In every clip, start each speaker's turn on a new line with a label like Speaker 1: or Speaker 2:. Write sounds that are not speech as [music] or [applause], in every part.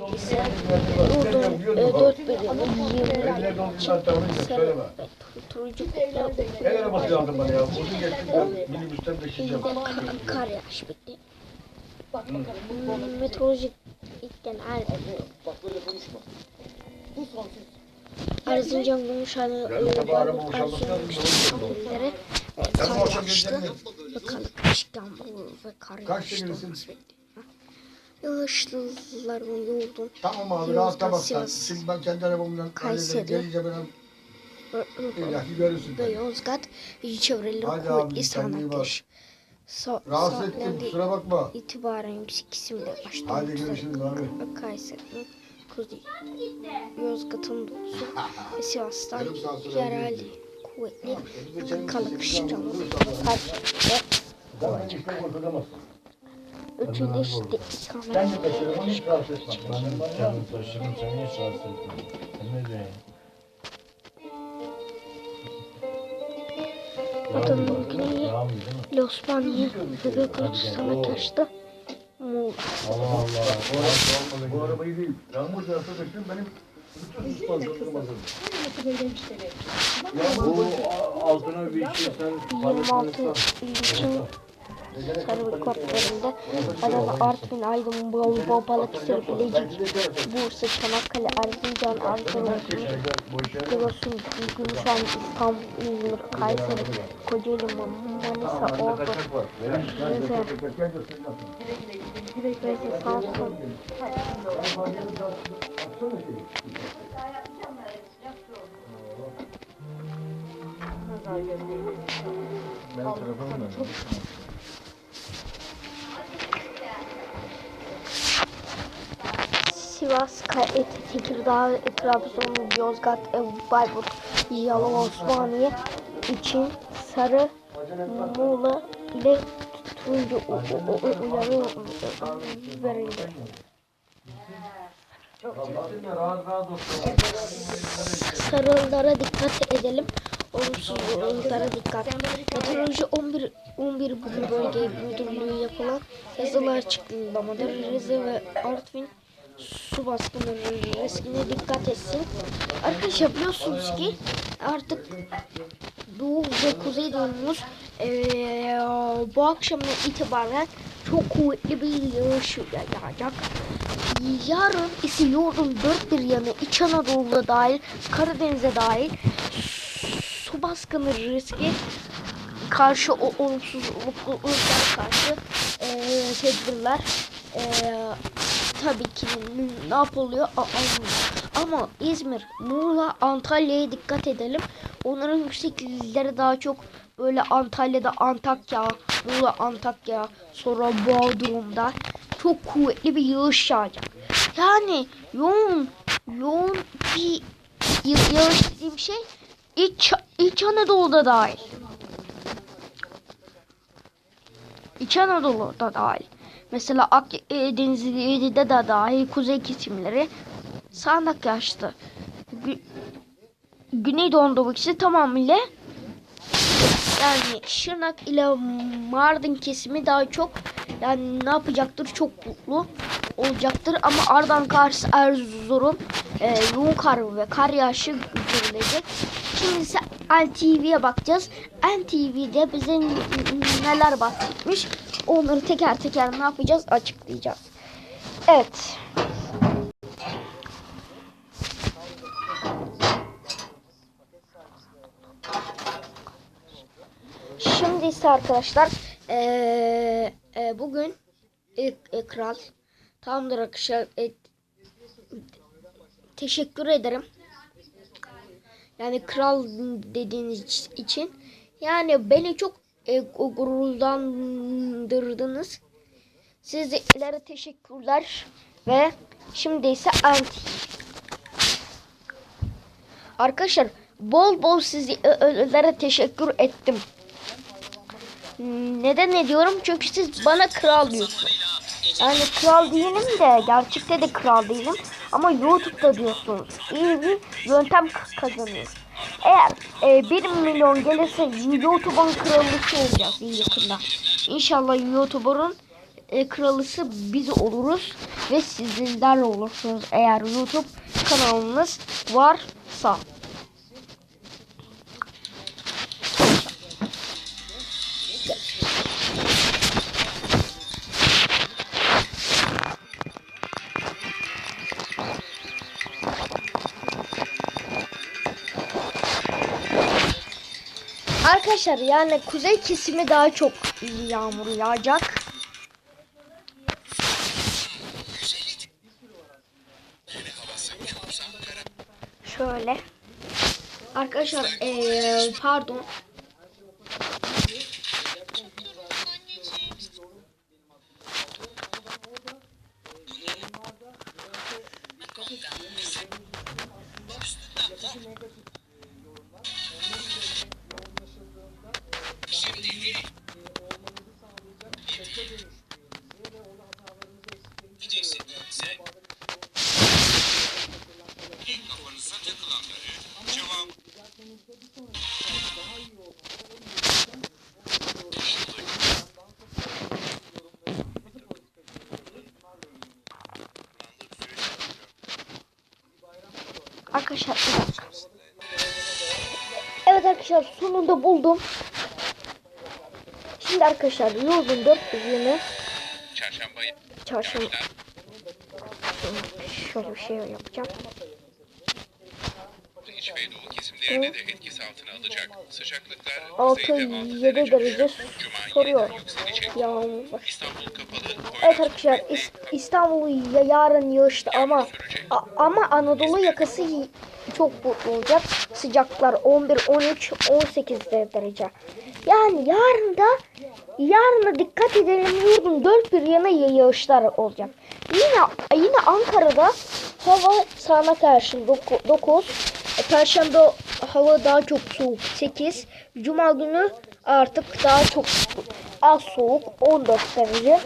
Speaker 1: e, 4 bölümü 20 sarı ve turuncu
Speaker 2: El arabası lazım bana ya. Uzun geçtim ben minibüsten beşinci
Speaker 1: Kar, yağış bitti. Hmm, Meteorolojik genel Erzincan Gümüşhane
Speaker 2: Yarın sabah araba boşalması
Speaker 1: Erzurum
Speaker 2: lazım.
Speaker 1: şehirleri e,
Speaker 2: Sen bu
Speaker 1: kar
Speaker 2: misin?
Speaker 1: ve kar
Speaker 2: Kaçta
Speaker 1: Yağışlıların yoğurdun.
Speaker 2: Tamam abi rahatla bak sen.
Speaker 1: Sivas,
Speaker 2: Şimdi ben kendi arabamdan
Speaker 1: Kayseri.
Speaker 2: Gelince ben illaki görürsün.
Speaker 1: ve Yozgat çevreleri
Speaker 2: Hadi
Speaker 1: kuvvetli
Speaker 2: abi, kendine iyi bak.
Speaker 1: sağanak Sa
Speaker 2: Rahatsız ettim kusura bakma.
Speaker 1: itibaren yüksek başlamak
Speaker 2: Hadi görüşürüz abi.
Speaker 1: Kayseri'nin kuzey, Yozgat'ın doğusu [laughs] ve Sivas'tan
Speaker 2: Yarım saat sonra
Speaker 1: yerel kuvvetli
Speaker 2: Biz de kendimiz
Speaker 1: kalık
Speaker 2: sekiz
Speaker 1: yağmur
Speaker 2: yağmur
Speaker 1: ve
Speaker 2: Ben işte korkutamazsın.
Speaker 1: İşte
Speaker 2: Ben de onu hiç rahatsız etmem.
Speaker 3: Ben kendim taşırım seni hiç rahatsız etmem. Ne diyeyim? Yağmur mi?
Speaker 1: ile Osmaniye ve Gökhan Samet Muğla.
Speaker 3: Allah Allah.
Speaker 2: Bu arabayı değil. Yağmur tarafı taşıyorum benim bütün suspansiyonlarım hazır.
Speaker 3: Bu altına bir şey sen
Speaker 1: 26 kodlarında Adana, Artvin, Aydın, Bolu, Balıkesir, Bilecik, Bursa, Çanakkale, Erzincan, Erzurum, Giresun, Gümüşhane, İstanbul, Kayseri, Kocaeli, Manisa, Ordu, Rize, Rize, Samsun,
Speaker 3: Benim telefonum da.
Speaker 1: Sivas, Kayet, Tekirdağ, Trabzon, Yozgat, e, Bayburt, Yalova, Osmaniye için Sarı, Muğla ile turuncu u- u- u- uyarı verildi. Sarılara dikkat edelim. Olumsuzluklara dikkat. Meteoroloji 11 11 bu bölge müdürlüğü yapılan yazılı açıklamada Rize ve Artvin su baskını riskine dikkat etsin. Arkadaşlar biliyorsunuz ki artık Doğu ve Kuzeydoğumuz eee bu akşamdan itibaren çok kuvvetli bir yağış yağacak. Yarın ise yurdun dört bir yanı İç Anadolu'da dahil Karadeniz'e dahil su baskını riski karşı o olumsuzluklara karşı eee tedbirler eee tabii ki ne yapılıyor alınıyor. Ama İzmir, Muğla, Antalya'ya dikkat edelim. Onların yükseklikleri daha çok böyle Antalya'da Antakya, Muğla Antakya, sonra Bodrum'da çok kuvvetli bir yağış yağacak. Yani yoğun, yoğun bir ya- yağış dediğim şey İç, İç Anadolu'da dahil. İç Anadolu'da dahil. Mesela Akdenizli'de de dahil kuzey kesimleri sağanak yağışlı. Gü Güneydoğu Anadolu tamamıyla yani Şırnak ile Mardin kesimi daha çok yani ne yapacaktır çok mutlu olacaktır ama Ardahan Kars Erzurum e, yoğun kar ve kar yağışı görülecek. Şimdi ise NTV'ye bakacağız. NTV'de bize neler bahsetmiş onları teker teker ne yapacağız açıklayacağız. Evet. Şimdi ise arkadaşlar eee, e, bugün e, e, kral tamamdır arkadaşlar E, teşekkür ederim. Yani kral dediğiniz için yani beni çok e, gururlandırdınız. Sizlere teşekkürler ve şimdi ise anti. Arkadaşlar bol bol sizlere teşekkür ettim. Neden ediyorum? Çünkü siz bana kral diyorsunuz. Yani kral değilim de gerçekte de kral değilim. Ama YouTube'da diyorsunuz. İyi bir yöntem k- kazanıyoruz. Eğer e, 1 milyon gelirse YouTube'un kralısı olacağız iyi yakında. İnşallah YouTuber'ın e, kralısı biz oluruz ve sizler olursunuz eğer YouTube kanalınız varsa. Arkadaşlar yani kuzey kesimi daha çok yağmur yağacak. Şöyle. Arkadaşlar eee, pardon. Arkadaşlar bir dakika. Evet arkadaşlar sonunda buldum. Şimdi arkadaşlar yolun dört yüzünü
Speaker 4: çarşambayı
Speaker 1: çarşamba şöyle bir şey yapacağım.
Speaker 4: iç ve doğu kesimlerini de etkisi altına alacak. Sıcaklıklar
Speaker 1: 6
Speaker 4: kuzeyde
Speaker 1: 7
Speaker 4: altı
Speaker 1: derece
Speaker 4: düşüyor. Cuma
Speaker 1: soruyor. Yağmur.
Speaker 4: İstanbul kapalı.
Speaker 1: Evet arkadaşlar İs- İstanbul ya yarın yağışlı ama ama Anadolu yakası çok mutlu olacak. Sıcaklar 11, 13, 18 derece. Yani yarın da yarın da dikkat edelim yurdun dört bir yana ya- yağışlar olacak. Yine yine Ankara'da hava sağana karşı 9. Perşembe hava daha çok soğuk 8. Cuma günü artık daha çok az soğuk 14 derece.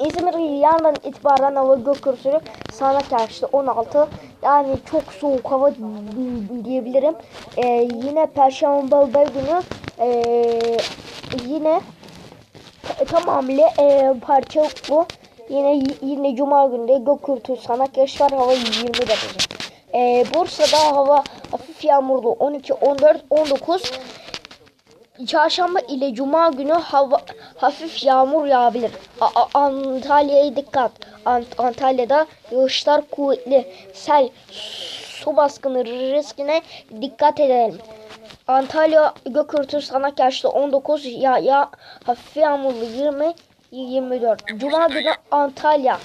Speaker 1: İzmir yarından itibaren hava gök gürültülü sana karşı 16 yani çok soğuk hava di- diyebilirim. Ee, yine Perşembe günü ee, yine ta- tamamıyla ee, parçalı yine yine Cuma günü de gök gürültülü sana var hava 20 derece. Ee, Bursa'da hava hafif yağmurlu 12, 14, 19 Çarşamba ile Cuma günü hava hafif yağmur yağabilir. A- Antalya'ya dikkat. Ant- Antalya'da yağışlar kuvvetli. Sel, su baskını riskine dikkat edelim. Antalya Gökürtü sana karşı 19 ya ya hafif yağmurlu 20 24. Cuma günü Antalya,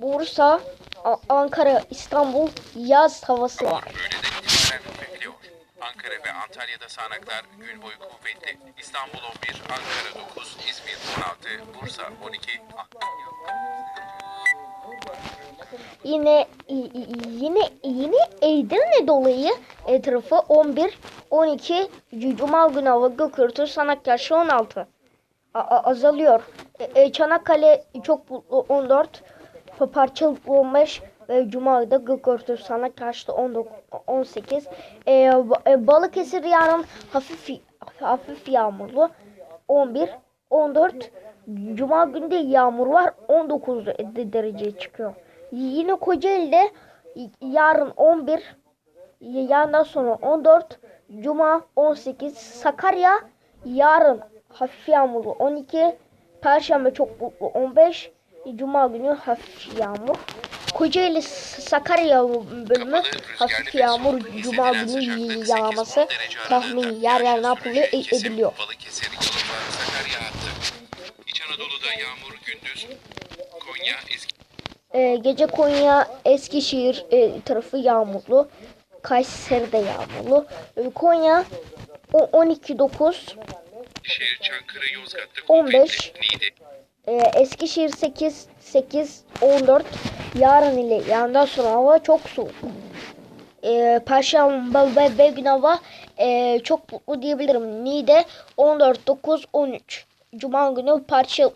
Speaker 1: Bursa, A- Ankara, İstanbul yaz havası var.
Speaker 4: Ankara ve Antalya'da sağanaklar gün boyu kuvvetli. İstanbul 11, Ankara 9, İzmir 16, Bursa 12,
Speaker 1: Yine y- y- yine yine Edirne dolayı etrafı 11 12 Cuma günü hava Gökürtü Sanakkale 16 A- a- azalıyor. E, e, Çanakkale çok bulutlu 14 pa- parçalı 15 ve Cuma'da Gökürtü Sanakkale 19 18 e, e, Balıkesir yarın hafif hafif yağmurlu. 11 14 Cuma günü de yağmur var. 19 de- dereceye çıkıyor. Yine Kocaeli'de yarın 11 y- yarından sonra 14 Cuma 18 Sakarya yarın hafif yağmurlu 12 Perşembe çok bulutlu 15 Cuma günü hafif yağmur. Kocaeli Sakarya bölümü hafif yağmur Cuma günü yağması tahmin yer yer ne yapılıyor e- ediliyor. Ee, gece Konya, Eskişehir e, tarafı yağmurlu. Kayseri'de yağmurlu. Ee, Konya o 12-9,
Speaker 4: Şehir, Çankırı, Yozgat'ta
Speaker 1: 15.
Speaker 4: kuvvetli. Niğde,
Speaker 1: e, Eskişehir 8, 8, 14. Yarın ile yarından sonra hava çok soğuk. E, Perşembe ve ve gün hava e, çok mutlu diyebilirim. Niğde 14, 9, 13. Cuma günü parçalı.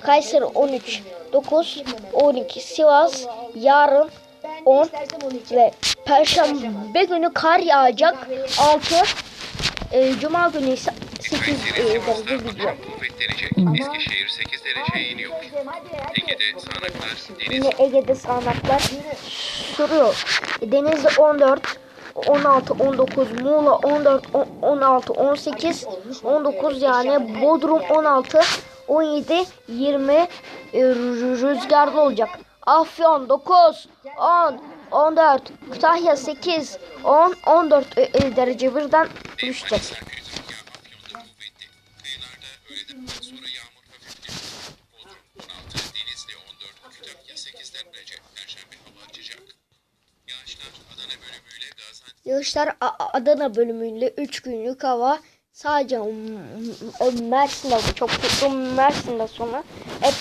Speaker 1: Kayseri 13, 9, 12. Sivas yarın 10 ve Perşembe günü kar yağacak 6. E, Cuma günü ise 8
Speaker 4: Kayseri
Speaker 1: e,
Speaker 4: Sivas'ta
Speaker 1: derece gidiyor.
Speaker 4: kuvvetlenecek. Eskişehir 8 dereceye iniyor. Ege'de sağanaklar deniz
Speaker 1: Yine Ege'de sağanaklar sürüyor. Denizli 14, 16, 19, Muğla 14, on- 16, 18, 19 yani Bodrum 16, 17, 20 e, rü- rüzgarlı olacak. Afyon 9, 10, 14, Kütahya 8, 10, 14 e, e, derece birden düşecek.
Speaker 4: Yağışlar Adana bölümüyle
Speaker 1: 3 günlük hava sadece Mersin'de çok tuttu Mersin'de sonra hep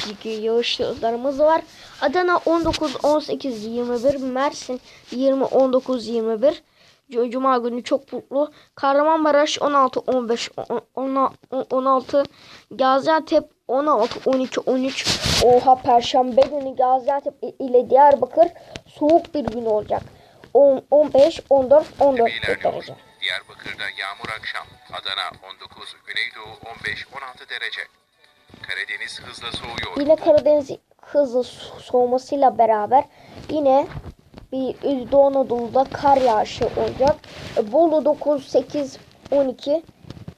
Speaker 1: yağışlarımız var. Adana 19, 18, 21, Mersin 20, 19, 21. C- Cuma günü çok mutlu. Kahramanmaraş 16, 15, on- on- 16, Gaziantep 16, 12, 13. Oha Perşembe günü Gaziantep ile Diyarbakır soğuk bir gün olacak. 10, 15, 14, 14
Speaker 4: ilerliyor.
Speaker 1: derece.
Speaker 4: Diyarbakır'da yağmur akşam. Adana 19, Güneydoğu 15, 16 derece. Karadeniz hızla soğuyor.
Speaker 1: Yine Karadeniz hızlı so- soğumasıyla beraber yine bir Doğu Anadolu'da kar yağışı olacak. E, Bolu 9, 8, 12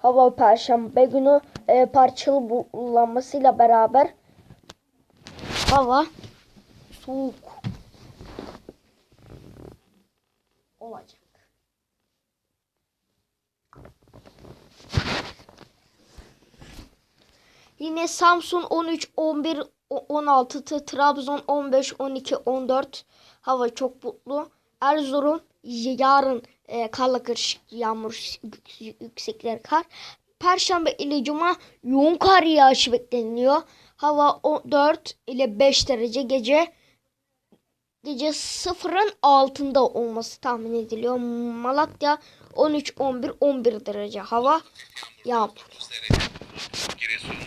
Speaker 1: hava perşembe günü e, parçalı bulanmasıyla beraber hava soğuk olacak. Yine Samsun 13, 11, o- 16, T- Trabzon 15, 12, 14. Hava çok mutlu. Erzurum yarın e, karla karışık yağmur yük- yüksekler kar. Perşembe ile Cuma yoğun kar yağışı bekleniyor. Hava o- 4 ile 5 derece gece derece sıfırın altında olması tahmin ediliyor. Malatya 13, 11, 11 derece hava yağmur. Giresun